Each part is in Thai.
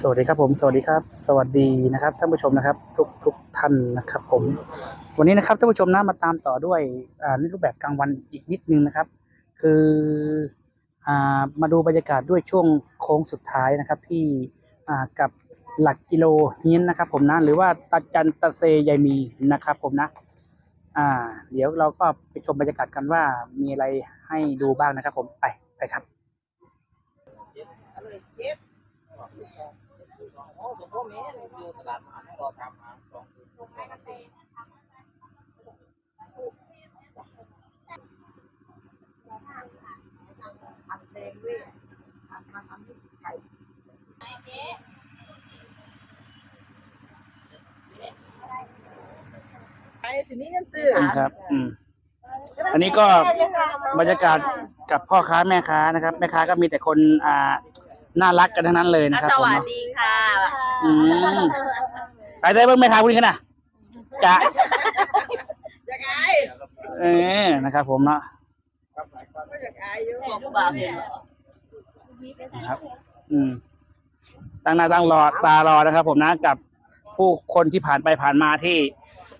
สวัสดีครับผมสวัสดีครับ สวัสดีนะครับท่านผู้ชมนะครับ ทุกทุกท่านนะครับ ผม วันนี้นะครับท่านผู้ชมนะมาตามต่อด้วยอ่าในรูปแบบกลางวันอีกนิดนึงนะครับ คืออ่ามาดูบรรยากาศด้วยช่วงโค้งสุดท้ายนะครับ ที่อ่ากับหลักกิโลเฮียนนะครับผมนะหรือว่าตาจันตะเซยายมีนะครับ ผมนะ อ่า เดี๋ยวเราก็ไปชมบรรยากาศกันว่ามีอะไรให้ดูบ้างนะครับ ผมไปไปครับ อันแดงด้วยอันมันอันนี้ไก่ไอ้สิมีเงินซื้อครับอืมอันนี้ก็บรรยากาศกับพ่อค้าแม่ค้านะครับ แม่ค้าก็มีแต่คนอ่า น่ารักกันทั้งนั้นเลยนะครับสผมวัสเนาะดีค่ะอืมสายใจเบิ้งแม่ค้าคนนี้กันนะจะยังไงเออนะครับ ผมเนาะก็อยากอายอยู่ของบาเห็นนะครับ อืมตั้งหน้าตั้งรอตารอนะครับ ผมนะกับผู้คนที่ผ่านไปผ่านมาที่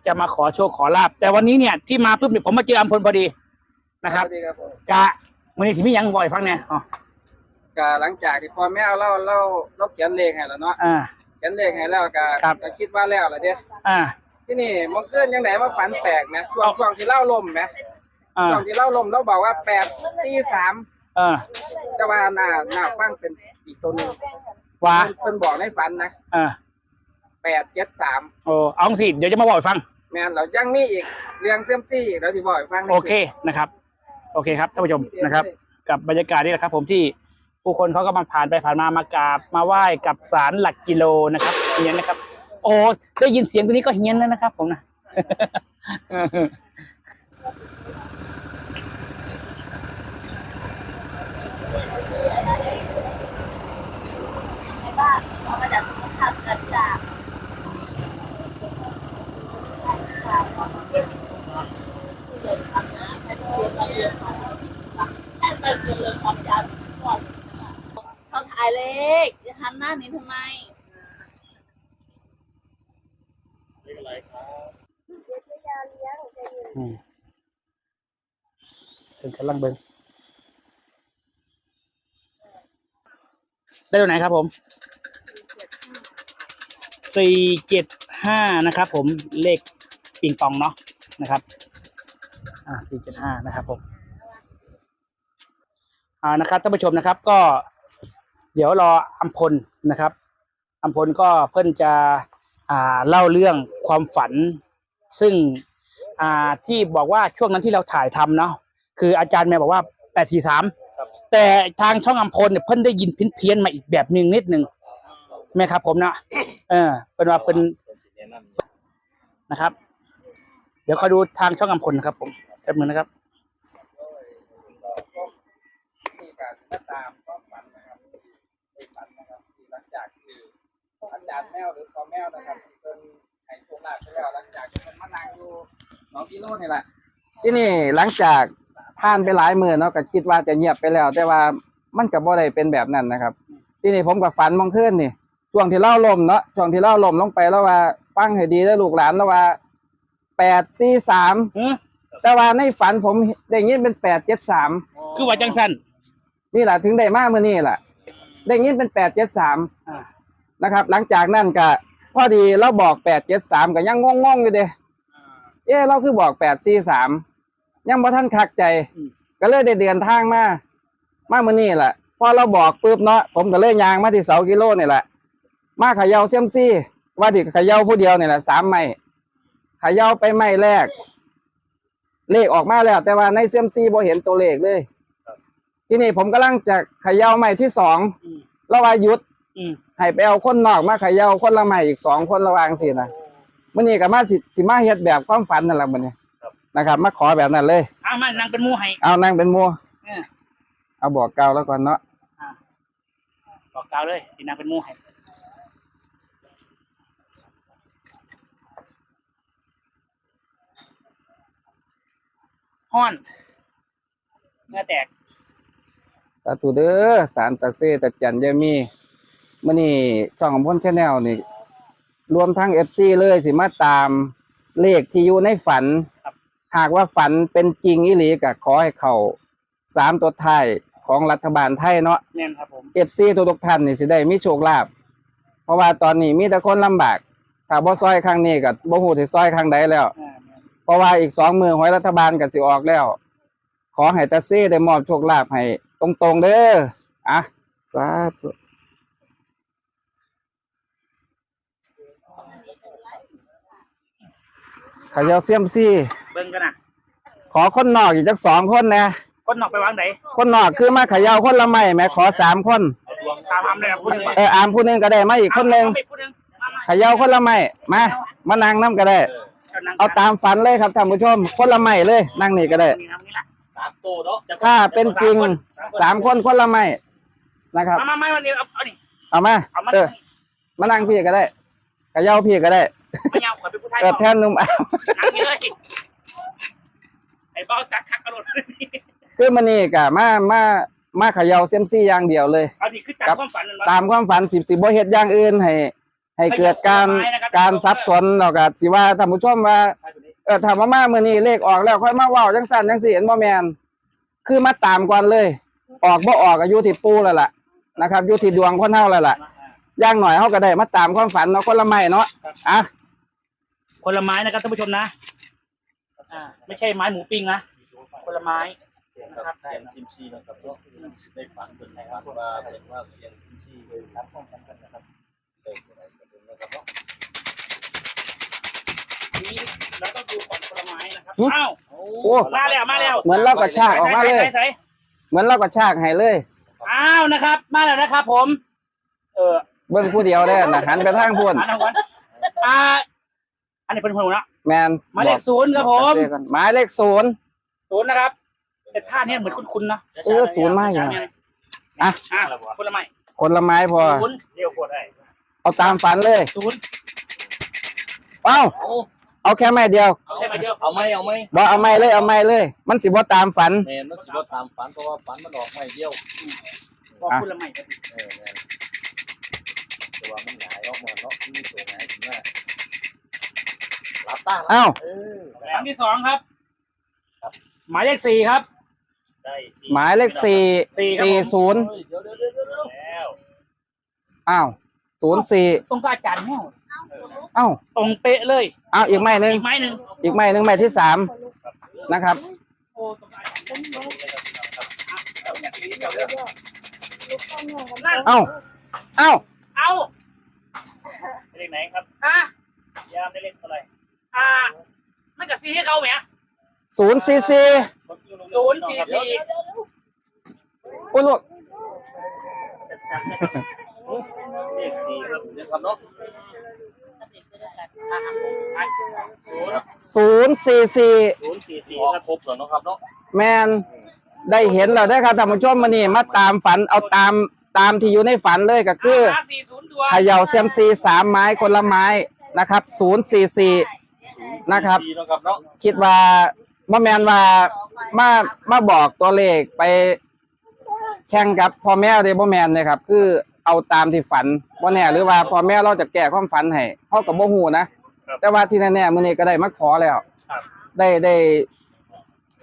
จะมาขอโชคขอลาบแต่วันนี้เนี่ยที่มาปุ๊บเนี่ยผมมาเจออัมพลพอดีนะครับ สวัสดีครับผมกะวันนี้ที่พี่ยังบ่อยฟังเนี่ยอ๋อ ก็หลังจากที่พ่อแม่เล่าเล่าเล่าเขียนเลขให้แล้วเนาะอ่า เขียนเลขให้แล้วก็ครับ ก็คิดว่าแล้วล่ะเด้อ่า ที่นี่มันเกินยังไงมาฝันแปลกไหมช่วงเอาช่วงที่เล่าลมไหมอ่า ช่วงที่เล่าลมเราบอกว่าแปดสี่สามเออแต่ว่าหน้าหน้าฟังเป็นอีกตัวหนึงว่าเพิ่นบอกในฝันนะเออแปดเจ็ดสามโอ้เอาสิเดี๋ยวจะมาบอกให้ฟัง แม่นเรายังมีอีกเรียงเซียมซี่เดี๋ยวที่บอกให้ฟังในโอเคนะครับ โอเคครับท่านผู้ชมนะครับ กับบรรยากาศนี่แหละครับ ผมที่ ผู้คนเขาก็มาผ่านไปผ่านมามากราบมาไหว้กับสารหลักกิโลนะครับเฮียนนะครับ โอ้ได้ยินเสียงตัวนี้ก็เฮียนแล้วนะครับ ผมนะ เอามาจากทำกันจากเกิดทำงานเป็นเรียนมาเรียนมาแค่เป็นเรื่องความจำก่อนเขาถ่ายเล ขจะหันหน้านี้ทำไมอืมเป็นกำลังเบิ้งได้ตัวไหนครับผมสี่เจ็ดห้านะครับ ผมเลขปิงปองเนาะนะครับ อ่าสี่เจ็ดห้านะครับผมอ่านะครับท่านผู้ชมนะครับก็ เดี๋ยวรออัมพลนะครับอัมพลก็เพิ่นจะอ่าเล่าเรื่องความฝัน ซึ่งอ่าที่บอกว่าช่วงนั้นที่เราถ่ายทำเนาะคืออาจารย์แม่บอกว่าแปดสี่สามแต่ทางช่องอัมพลเนี่ยเพิ่นได้ยินเพี้ยนๆมาอีกแบบหนึ่งนิดหนึ่งแม่ครับ ผมเนาะเออเป็นว่าเป็นนะครับ เดี๋ยวคอยดูทางช่องอัมพลนะครับ ผมแป๊บนึงนะครับ ที่การมาตามความฝันนะครับในฝันนะครับที่หลังจากที่ อาจารย์แมวหรือพ่อแมวนะครับที่เพิ่นให้โชคลาภไปแล้วหลังจากที่เพิ่นมานั่งอยู่หนองกิโลนี่แหละที่นี่หลังจากผ่านไปหลายมือเนาะก็คิดว่าจะเงียบไปแล้ว แต่ว่ามันก็บ่ได้เป็นแบบนั้นนะครับ ที่นี่ผมกับฝันมองขึ้นนี่ช่วงที่เล่าลมเนาะช่วงที่เล่าลมลงไปแล้วว่าฟังให้ดีแล้วลูกหลานแล้วว่าแปดสี่สามเออแต่ว่าในฝันผมได้ยินเป็นแปดเจ็ดสามคือว่าจังสันนี่แหละถึงได้มากเมื่อนี่แหละได้ยินเป็นแปดเจ็ดสามอ่า นะครับ หลังจากนั้นก็พอดีเราบอกแปดเจ็ดสามก็ยังงงๆอยู่เด้เอ๊ะเราคือบอกแปดสี่สามยังบ่ท่านคักใจ ก็เลยได้เดินทางมามาเมื่อนี่แหละพอเราบอกปุ๊บเนาะผมก็เลยยางมาที่เสากิโลนี่แหละ มาเขย่าเซียมซี่ ว่าที่เขย่าผู้เดียวนี่แหละสามไม้เขย่าไปไม้แรก เลขออกมาแล้ว แต่ว่าในเซียมซี่บ่เห็นตัวเลขเลย ทีนี้ผมกำลังจะเขย่าไม้ที่สองอืมแล้วว่าหยุด อืมให้ไปเอาคนนอกมาเขย่าคนละไม้อีกสองคนระวางสินะมื่อนี้ก็มาสิสิมาเฮ็ดแบบความฝันนั่นแหละมื่อนี้นะครับ มาขอแบบนั้นเลย เอามานางเป็นหมูให้เอานั่งเป็นหมัวเออเอาบอกเก่าแล้วก่อนเนาะบอกกล่าวเลยที่นางเป็นหมูให้ห้อนเนื้อแตก สาธุเด้อสารตะเซตะจันยามี มื่อนี้ช่องของพ่นชาแนลนี่ รวมทั้งเอฟซีเลยสิมาตามเลขที่อยู่ในฝัน หากว่าฝันเป็นจริงอีหลีก็ขอให้เขาสามตัวท้ายของรัฐบาลไทยเนาะแน่นครับผมเอฟซีทุกๆท่านนี่สิได้มีโชคลาภเพราะว่าตอนนี้มีแต่คนลำบากถ้าบ่ซอยครั้งนี้ก็บ่ฮู้สิซอยครั้งใดแล้ว อ่าแม่นเพราะว่าอีกสองมือหวยรัฐบาลก็สิออกแล้ว ขอให้ตาซี่ได้มอบโชคลาภให้ตรงๆเด้ออะสาธุ เขยาเซียมซี่ เบิ่งกันนะขอคนนอกอีกจักสองคนนะคนนอกไปวางไหนคนนอกคือมาเขยาคนละไม่แหม่ขอสามคน ตามอำเลยครับพูดหนึ่งเอออามผู้หนึงก็ได้มาอีกคนหนึ่งพูดหนึ่งเขยาคนละไม่มามานั่งน้ำก็ได้เอาตามฝันเลยครับท่านผู้ชม คนละไม่เลย นั่งนี่ก็ได้ นี่ครับนี่ละสามตัวเนาะจะถ้าเป็นจริงสามคนคนละไม่นะครับ มามามาวันนี้เอาเอานี่เอามาเอามาเออมานั่งพี่ก็ได้เขยาพี่ก็ได้ ไม่ยาวขอเป็น ผู้ไทยเกิดแทนหนุ่มอามนั่งนี่เลยไอ้บ้าจักคักกระโดดคือมันนี่กะมามามาเขยาเซียมซี่อย่างเดียวเลย เอานี่คือจากความฝันนั่นวะตามความฝันสิบสิบบ่เฮ็ดอย่างอื่นให้ ให้เกิดการไม่ได้นะครับการซับซ้อนแล้วก็สิว่าท่านผู้ชมว่า เออถามว่ามามื้อนี้เลขออกแล้วค่อยมาเว้าจังซั่นจังซี่เห็นบ่แม่นคือมาตามก่อนเลย ออกบ่ออกอายุที่ปูแล้วล่ะนะครับอยู่ที่ดวงคนเฮาแล้วล่ะอย่างหน่อยเฮาก็ได้มาตามความฝันเนาะคนละไม้เนาะอะ คนละไม้นะครับท่านผู้ชมนะ อ่า ไม่ใช่ไม้หมูปิ้งนะคนละไม้นะครับเสียงซิมชีนะครับเนาะได้ฝันเป็นฝันว่าเป็นว่าเสียงซิมชีเลยครับป้องกันกันนะครับเจออะไรกันนะครับเนาะทีนี้เราต้องดูก่อนคนละไม้นะครับหึอ้าวโอ้มาแล้วมาแล้วเหมือนเรากระชากออกมาเลยใส่ใส่ใส่เหมือนเรากระชากให้เลยอ้าวนะครับ มาแล้วนะครับ ผม เออเบิ่งผู้เดียวได้อนะหันไปทางพุ่นอ่านเอาก่อนอ่าอันนี้เป็นคนนะแมนหมายเลขศูนย์ครับผมอกกันหมายเลขศูนย์ศูนย์นะครับแต่ท่าเนี้ยเหมือนคุ้นๆนะเออศูนย์มากอยู่เนี่ยอะอะคนละไม้คนละไม้พอศูนย์เรียวโคตรได้เอาตามฝันเลยศูนย์เอ้าเอาเอาแค่ไม้เดียวเอาแค่ไม้เดียวเอาไหมเอาไหมบ่เอาไม้เลยเอาไม้เลย มันสิบ่ตามฝันแมนมันสิว่าตามฝันเพราะว่าฝันมันออกไม่เดียวบอกคนละไม้ครับเออแมนแต่ว่ามันหงายออกมาเนาะมีตัวหงายขึ้นมาห ลับตาเอ้าเออครั้งที่สองครับ หมายเลขสี่ครับ ได้สิหมายเลขสี่สี่ครับผมสี่ศูนย์เฮ้ยเดี๋ยวเดี๋ยวเดี๋ยวเดี๋ยวแล้วอ้าวศูนย์สี่ตรงกับอาจารย์เนี่ยเอ้าตรงเป๊ะเลยเอาอีกไม้หนึ่งอีกไม้หนึ่งอีกไม้หนึ่งไม้ที่สามนะครับ โอ้ตรงกับอาจารย์เอาอย่างนี้เดี๋ยวเดี๋ยวนั่นเอ้าเอ้าเอาเลขไหนครับอะยามได้เลขเท่าไหร่ อ่าไม่กับซีให้เขาไหมศูนย์สี่สี่ศูนย์สี่สี่อุ้ยลูกชัดๆนะครับเลขสี่ครับเดี๋ยวครับเนาะศูนย์ศูนย์สี่สี่ศูนย์สี่สี่ครับครบแล้วเนาะครับเนาะแมนได้เห็นแล้วได้อครับท่านผู้ชมมานี่มาตามฝันเอาตามตามที่อยู่ในฝันเลยก็คือ ห้าสี่ศูนย์ตัวเขย่าเซียมซีสามไม้คนละไม้นะครับศูนย์สี่สี่ นะครับสี่เนาะครับเนาะคิดว่าบ่แมนว่ามามาบอกตัวเลขไปแข่งกับพ่อแม่เด้บ่แมนเลยครับ คือเอาตามที่ฝันบ่แน่หรือว่าพ่อแม่เราจะแก้ความฝันให้เฮาก็บ่ฮู้นะแต่ว่าที่แน่ๆมื้อนี้ก็ได้มาขอแล้วได้ได้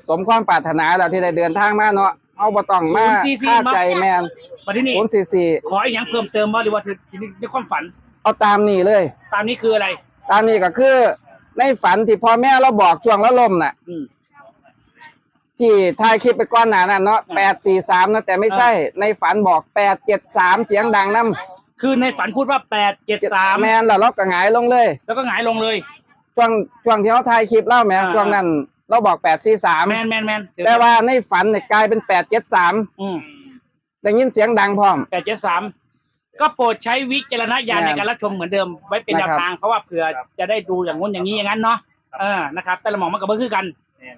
สมความปรารถนาแล้วที่ได้เดินทางมาเนาะเฮาบ่ต้องมาคาใจแม่นมาที่นี่044ขออีกอย่างเพิ่มเติมว่าหรือว่าทีนี้ในความฝัน เอาตามนี้เลย ตามนี้คืออะไร ตามนี้ก็คือ ในฝันที่พ่อแม่เราบอกช่วงละลมน่ะอืม ที่ถ่ายคลิปไปก่อนหน้านั้นเนาะแปดสี่สามนะแต่ไม่ใช่ ในฝันบอกแปดเจ็ดสามเสียงดังน้คือในฝันพูดว่าแปดเจ็ดำสามแมนแล้วเราก็หงายลงเลย แล้วก็หงายลงเลย ช่วงช่วงที่เขาถ่ายคลิปเล่าแหมอ่า ช่วงนั้น เราบอกแปดสี่สามแมนแมนแมนเดี๋ยแต่ว่าในฝันเนี่ยกลายเป็นแปดเจ็ดสามอืมได้ยินเสียงดังพร้อม แปดเจ็ดสาม ก็โปรดใช้วิจารณญาณแม่ในนการรับชมเหมือนเดิมไว้เป็นแนวนะครับทางเพราะว่าเผื่อจะได้ดูอย่างงู้นอย่างนี้อย่างนั้นเนาะเออนะครับ แต่ละหมองมันก็เบิ่คือกัน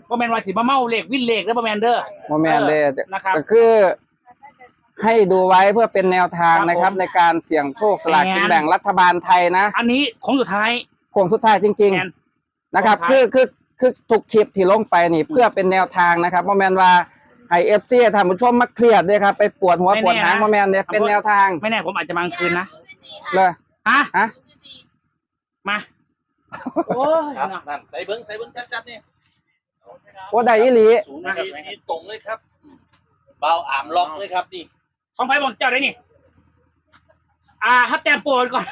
ก็แมนว่าสิมาเมาเลขวินเลขแล้วบ่แมนเด้อโมแมนเลยนะครับก็คือ ให้ดูไว้เพื่อเป็นแนวทางครับนะครับผมในการเสี่ยงโชคสลากกินแม่นแบ่งรัฐบาลไทยนะ อันนี้ของสุดท้ายโค้งสุดท้ายจริงแมนๆนะครับโค้งสุดท้ายคือคือคือทุกคลิปที่ลงไปนี่เพื่อเป็นแนวทางนะครับโมแมนว่า ให้เอฟซีท่านผู้ชมมาเครียดด้วยครับ ไปปวดหัวปวดหางมาแมนเนี่ยเป็นแนวทางไม่แน่ผมอาจจะมากลางคืนนะเลยฮะฮะมาโอ้ยครับนั่นใส่เบิ้งใส่เบิ้งจัดๆนี่ว่าได้อีหลีศูนย์สี่สี่ตรงเลยครับเบาอ่ามล็อกเลยครับนี่ของไฟบอกเจ้าได้นี่อ่าฮัตแต้มโปรดก่อน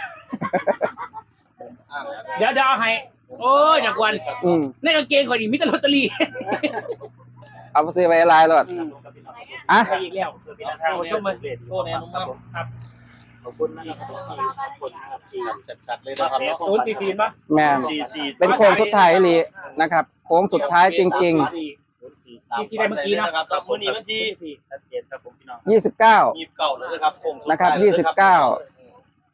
อ่ามแล้วเดี๋ยวเดี๋ยวเอาให้ โอ้ยอยากวันอืมในกางเกงก่อนอีกมิตรลอตเตอรี่ เอาไปซื้อไว้ลายรถอะไปอีกแล้วโอ้ชมเลยโทษแน่นุ่มมากครับขอบคุณนะครับขอบคุณนะครับที่จัดๆเลยนะครับเนาะศูนย์สี่สี่ป่ะแมนสี่สี่เป็นโค้งสุดท้ายอีหลีนะครับ โค้งสุดท้ายจริงสี่สามที่ได้เมื่อกี้เนาะครับครับมื้อนี้วันที่ชัดเจนครับผมพี่น้องๆยี่สิบเก้ายี่สิบเก้าแล้วนะครับโค้งสุดนะครับท้ายยี่สิบเก้า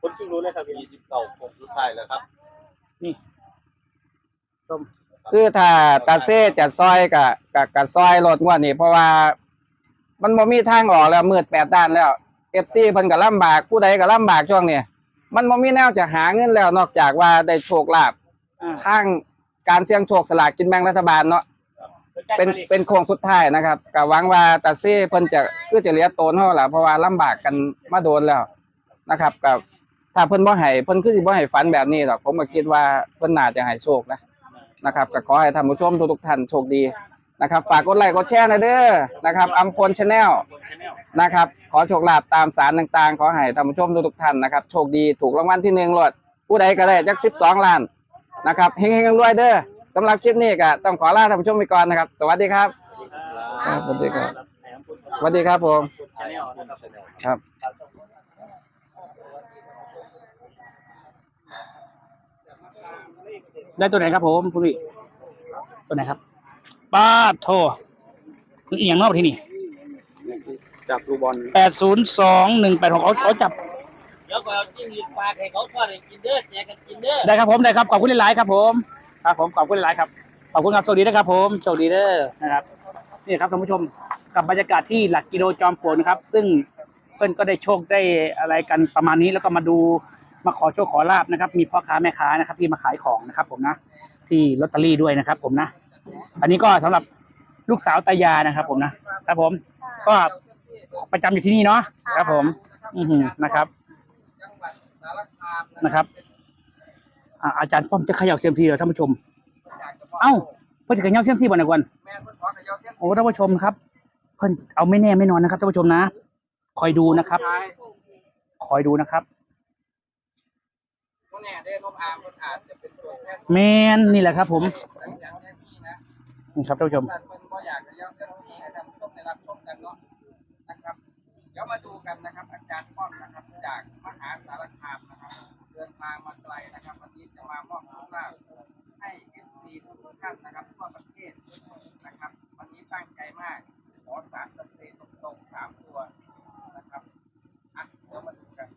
คนที่รู้เลยครับยี่สิบเก้าโค้งสุดท้ายแล้วครับ คือถ้าตาเซ่จัดซอยกับกับกับซอยรถงวดนี้เพราะว่า มันบ่มีทางออกแล้วมืดแปดด้านแล้วเอฟซีเพิ่นก็ลำบากผู้ใดก็ลำบากช่วงนี้มันบ่มีแนวจะหาเงินแล้วนอกจากว่าได้โชคลาภอ่าทางการเสี่ยงโชคสลากกินแบ่งรัฐบาลเนาะเป็นเป็นโค้งสุดท้ายนะครับก็หวังว่าตาเซ่เพิ่นจะคือจะเหลียโตนเฮาล่ะเพราะว่าลำบากกันมาโดนแล้วนะครับกับถ้าเพิ่นบ่ให้เพิ่นคือสิบ่ให้ฝันแบบนี้หรอกผมก็คิดว่าเพิ่นน่าจะให้โชคนะ นะครับก็ขอให้ท่านผู้ชมทุกๆท่านโชคดีนะครับฝากกดไลค์กดแชร์หนะเด้อนะครับอัมพลชาแนลนะครับขอโชคลาภตามสารต่างๆ ขอให้ท่านผู้ชมทุกๆท่านนะครับโชคดีถูกรางวัลที่หนึ่งรถผู้ใดก็ได้จักสิบสองล้านนะครับเฮงๆรวยๆเด้อสำหรับคลิปนี้ก็ต้องขอลาท่านผู้ชมไปก่อนนะครับ สวัสดีครับครับสวัสดีครับสวัสดีครับผมครับ ได้ตัวไหนครับผมคุณพี่ตัวไหนครับป้าดโทอีกอย่างนอกที่นี่จับลูกบอลแปดศูนย์สองหนึ่งแปดหกเอาจับเดี๋ยวก็เอาจิ้งหรีดปลาให้เขาทอดให้กินเด้อแจกกันกินเด้อได้ครับผมได้ครับขอบคุณหลายๆครับผมครับผมขอบคุณหลายๆครับขอบคุณครับโชคดีนะครับผมโชคดีเด้อนะครับนี่ครับท่านผู้ชมกับบรรยากาศที่หลักกิโลจอมปลวกนะครับ ซึ่งเพื่อนก็ได้โชคได้อะไรกันประมาณนี้แล้วก็มาดู มาขอโชคขอลาบนะครับ มีพ่อค้าแม่ค้านะครับ ที่มาขายของนะครับ ผมนะที่ลอตเตอรี่ด้วยนะครับ ผมนะอันนี้ก็สำหรับลูกสาวตายานะครับ ผมนะครับผม ก็ประจำอยู่ที่นี่เนาะครับ ผม อือหือนะครับนะครับอาจารย์ป้อมจะเขย่าเซียมซีเหรอท่านผู้ชม เอ้าเพิ่นจะเขย่าเซียมซีบ่นะกวนโอ้ท่านผู้ชมครับ เพิ่นเอาไม่แน่ไม่นอนนะครับท่านผู้ชมนะ คอยดูนะครับ คอยดูนะครับ แน่ได้นมอาร์มอาจจะเป็นตัวแทนแมนนี่แหละครับ ผมอย่างแน่พี่นะนี่ครับท่านผู้ชมสัตว์มันก็อยากจะย่างเส้นที่ให้ท่านผู้ชมได้รับชมกันเนาะนะครับ เดี๋ยวมาดูกันนะครับ อาจารย์ป้อมนะครับ จากมหาสารคามนะครับเดินทางมาไกลนะครับ วันนี้จะมามอบโชคลาภให้เอฟซีทุกท่านนะครับทั่วประเทศนะครับ วันนี้ตั้งใจมากขอสามเกษตรตรงๆสามตัวนะครับอะเดี๋ยวมาดูกัน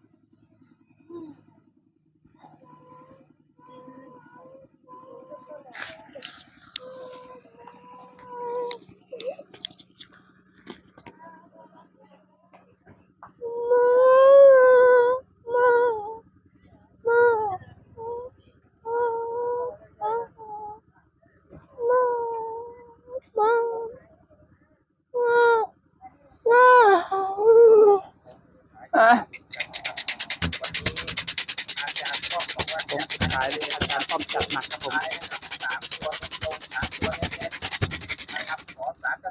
ผมสุดท้ายเลยอา จารย์ป้อมจัดหนักครับผม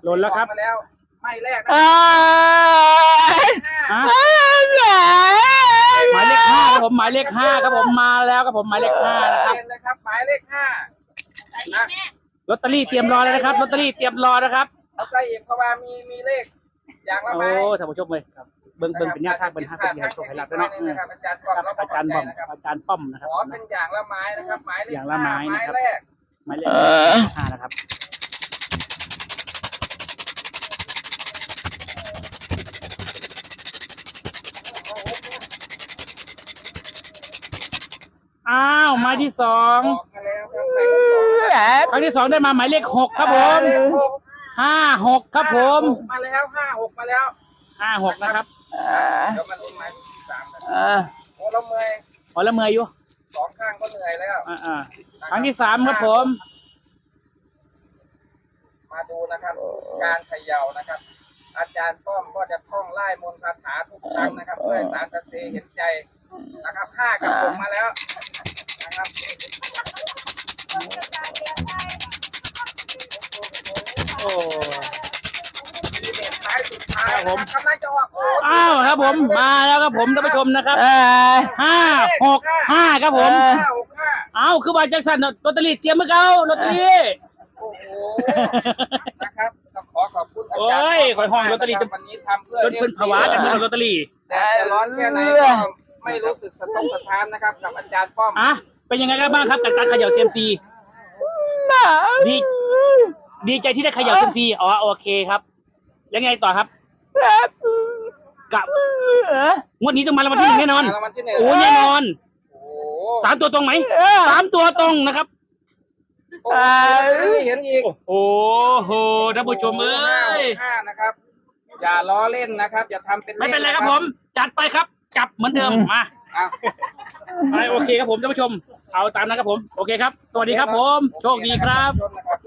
หล่นแล้วครับมาแล้วไม่แรกนะอะหมายเลขห้าครับผมหมายเลขห้าครับผมมาแล้วครับผมหมายเลขห้านะครับเรียนเลยครับ หมายเลขห้าลอตเตอรี่เตรียมรอเลยนะครับลอตเตอรี่เตรียมรอนะครับเอาใจเอกเพราะว่ามีมีเลขอย่างละโอ้ไม้ท่านผู้ชมเลยครับ เบิ้งเบิ้งเป็นหน้าทางเป็นห้าสิบให้โชคให้รับด้วยเนาะอืมนะครับอาจารย์ป้อมครับอาจารย์บอมนะครับอาจารย์ป้อมนะครับขอเป็นอย่างละไม้นะครับหมายเลขอย่างละไม้ห้นะครับ ไม้แรกหมายเลขห้านะครับอ้าวหมายที่สองออกมาแล้วครับหมายเลขสองครั้งที่สองได้มาหมายเลขหกครับผมหมายเลขหกห้าหกครับผม มาแล้วห้าหกมาแล้วห้าหกนะครับ เดี๋ยวมาลุ้นหมายที่สามกันเออโอ้เราเมื่อยพอละเมอยอยู่สองข้างก็เหนื่อยแล้ว อ่าอ่าครั้งที่สามครับผม มาดูนะครับ การเขย่านะครับ อาจารย์ป้อมก็จะท่องไล่มนต์คาถาทุกครั้งนะครับเพื่อให้สารตะเซเห็นใจนะครับห้ากับผมมาแล้วนะครับโอ้ ทีเด็ดท้ายสุดท้ายนะครับกำลังจะออกโอ้ อ้าวครับผมมาแล้วครับผมท่านผู้ชมนะครับเออห้าหกห้าครับผม ห้าหกห้าอ้าวคือว่าจังสันลอตเตอรี่เจียมเมื่อเก้าลอตเตอรี่ โอ้โหนะครับต้องขอขอบคุณอาโอ้จารย์ยขอยห้องลอตเตอรี่จนวันนี้ทำเพื่อจนเพิ่นภาวะกันเรื่องลอตเตอรี่แต่จะร้อนแค่ไหนก็ไม่รู้สึกสะทกสะท้านนะครับกับอาจารย์ป้อม อะเป็นยังไงกันบ้างครับกับการเขย่าเซียมซีดีดีใจที่ได้เขย่าเซียมซีอ๋อโอเคครับแล้วไงต่อครับ กับงวดนี้ต้องมารางวัลที่หนึ่งแน่นอน รางวัลที่หนึ่งโอ้แน่นอนโอ้สามตัวตรงไหมสามตัวตรงนะครับโหไม่เห็นอีกโอ้โหท่านผู้ชมเอ้ยห้านะครับ อย่าล้อเล่นนะครับ อย่าทำเป็นไม่เป็นไรล่ครับผม จัดไปครับ จับเหมือนเดิมมาอะไปโอเคครับผมท่านผู้ชม เอาตามนั้นครับผม โอเคครับ สวัสดีครับผม โชคดีครับ ชมนะครับ